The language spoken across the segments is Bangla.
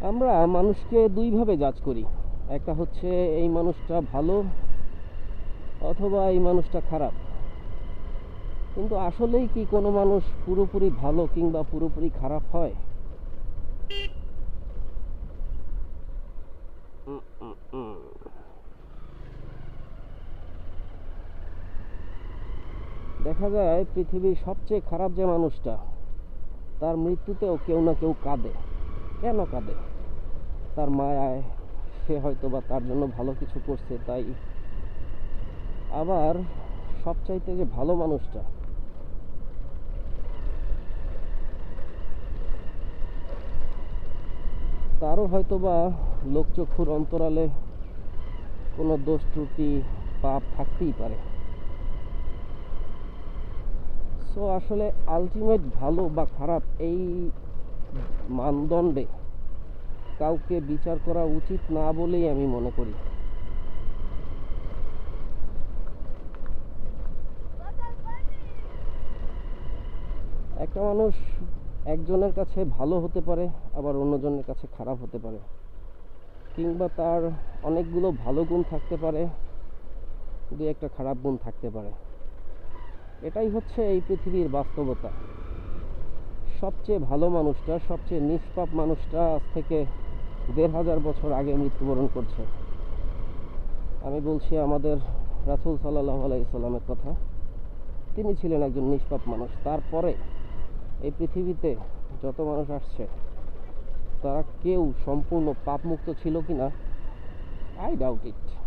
আমরা মানুষকে দুইভাবে জাজ করি। একটা হচ্ছে এই মানুষটা ভালো অথবা এই মানুষটা খারাপ। কিন্তু আসলেই কি কোনো মানুষ পুরোপুরি ভালো কিংবা পুরোপুরি খারাপ হয়। দেখা যায় পৃথিবীর সবচেয়ে খারাপ যে মানুষটা, তার মৃত্যুতেও কেউ না কেউ কাঁদে। কেন কাঁদে? তার মায়ায় সে হয়তো বা তার জন্য ভালো কিছু করছে, তাই আবার সবচাইতে যে ভালো মানুষটা তারও হয়তো বা লোকচক্ষুর অন্তরালে কোনো দোষ, ত্রুটি, পাপ থাকতেই পারে। সো আসলে আলটিমেট ভালো বা খারাপ এই মানদণ্ডে কাউকে বিচার করা উচিত না বলেই আমি মনে করি। একটা মানুষ একজনের কাছে ভালো হতে পারে, আবার অন্যজনের কাছে খারাপ হতে পারে। কিংবা তার অনেকগুলো ভালো গুণ থাকতে পারে, দু একটা খারাপ গুণ থাকতে পারে। এটাই হচ্ছে এই পৃথিবীর বাস্তবতা। সবচেয়ে ভালো মানুষটা, সবচেয়ে নিষ্পাপ মানুষটা আজ থেকে দেড় হাজার বছর আগে মৃত্যুবরণ করছে। আমি বলছি আমাদের রাসুল সাল্লাহ আলাইসাল্লামের কথা। তিনি ছিলেন একজন নিষ্পাপ মানুষ। তারপরে এই পৃথিবীতে যত মানুষ আসছে, তারা কেউ সম্পূর্ণ পাপমুক্ত ছিল কি না আই ডাউট ইট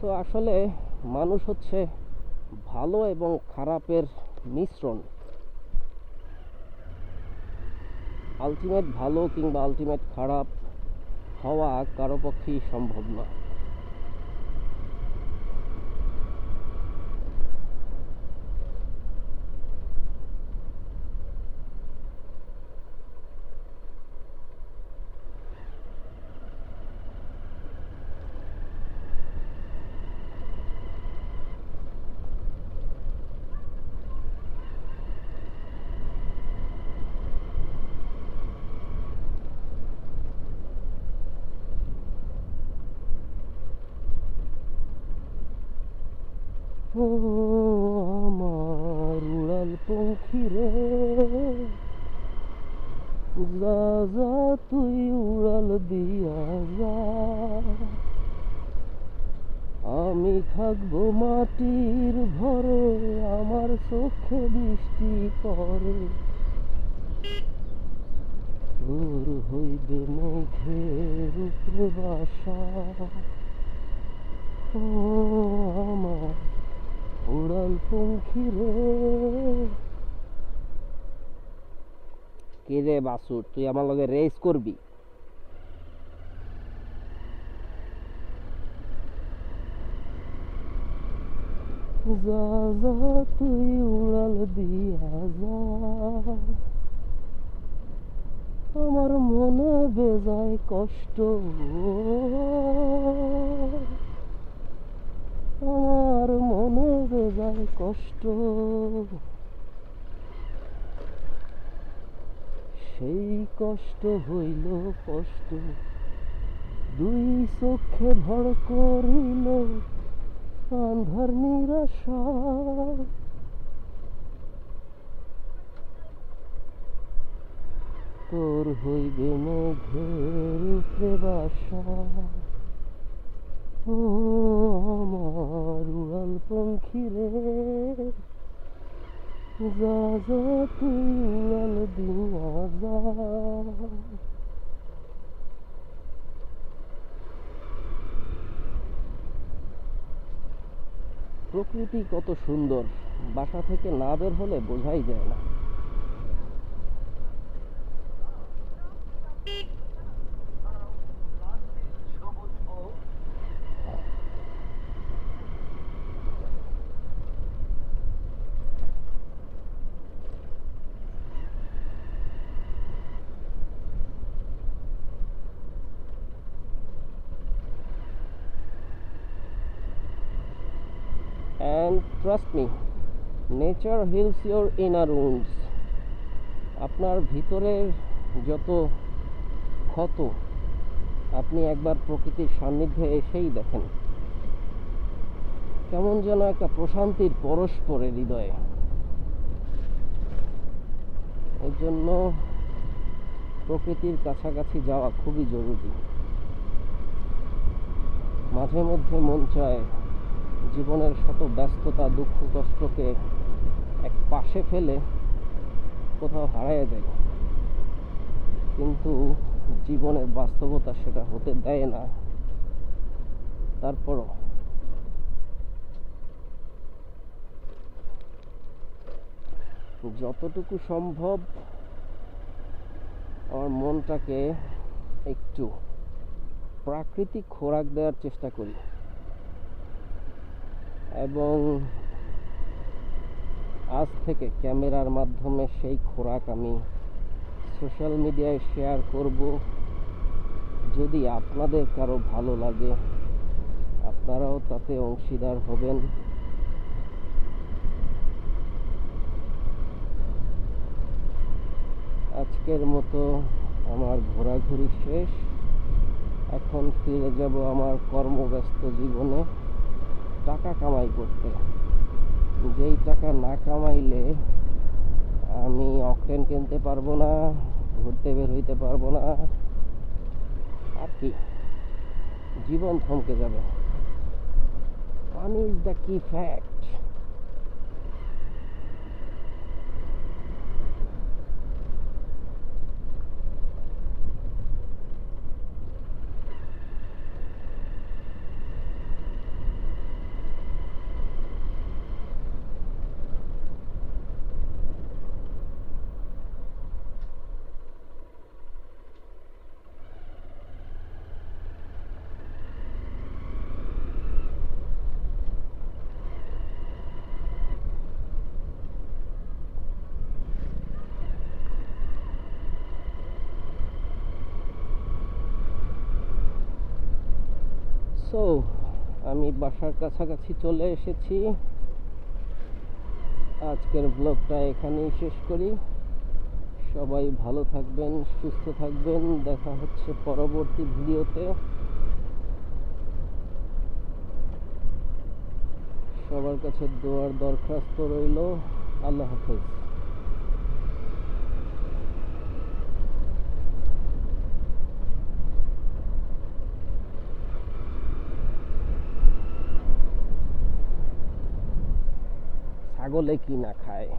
সো আসলে মানুষ হচ্ছে ভালো এবং খারাপের মিশ্রণ। আলটিমেট ভালো কিংবা আলটিমেট খারাপ হওয়া কারও পক্ষেই সম্ভব না আমার উড়াল পঙ্খী রে। যা যা, তুই উড়াল দিয়া যা। আমি থাকব মাটির ভরে, আমার চোখে বৃষ্টি করে তোর হইবে মুখের উপরে বাসা ও আমার উড়াল পঙ্খী রে কে রে বাসুর তুই আমার লগে রেস করবি? যা যা তুই উড়াল দিয়া যা। আমার মনে বেজায় কষ্ট। আমার মনে বেজায় কষ্ট, সেই কষ্ট হইল কষ্ট। দুই চোখে ভর করিল আন্ধার নিরাশা। তোর হইবে মেঘের উপরে বাসা। ও পঙ্খী রে যা তুই যা প্রকৃতি কত সুন্দর, বাসা থেকে না বের হলে বোঝাই যায় না। And trust me nature heals your inner wounds আপনার ভিতরের যত ক্ষত, আপনি একবার প্রকৃতির সান্নিধ্যে এসেই দেখেন। কেমন যেন একটা প্রশান্তির পরশ পড়ে হৃদয়ে। এর জন্য প্রকৃতির কাছাকাছি যাওয়া খুবই জরুরি। মাঝে মধ্যে মন চায় জীবনের শত ব্যস্ততা, দুঃখ, কষ্টকে এক পাশে ফেলে কোথাও হারায় যায়। কিন্তু জীবনের বাস্তবতা সেটা হতে দেয় না। তারপরও যতটুকু সম্ভব আমার মনটাকে একটু প্রাকৃতিক খোরাক দেওয়ার চেষ্টা করি। এবং আজ থেকে ক্যামেরার মাধ্যমে সেই খোরাক আমি সোশ্যাল মিডিয়ায় শেয়ার করব। যদি আপনাদের কারও ভালো লাগে, আপনারাও তাতে অংশীদার হবেন। আজকের মতো আমার ঘোরাঘুরি শেষ। এখন ফিরে যাব আমার কর্মব্যস্ত জীবনে। টাকা কামাই করতে যেই টাকা না কামাইলে আমি অকটেন কিনতে পারব না, ঘুরতে বের হইতে পারব না। আর কি? জীবন থমকে যাবে। Pani is the key fact so আমি বাসার কাছাকাছি চলে এসেছি। আজকের ব্লগটা এখানেই শেষ করি। সবাই ভালো থাকবেন, সুস্থ থাকবেন। দেখা হচ্ছে পরবর্তী ভিডিওতে। সবার কাছে দোয়ার দরখাস্ত রইল। আল্লাহ হাফেজ। ছাগলে কি না খায়?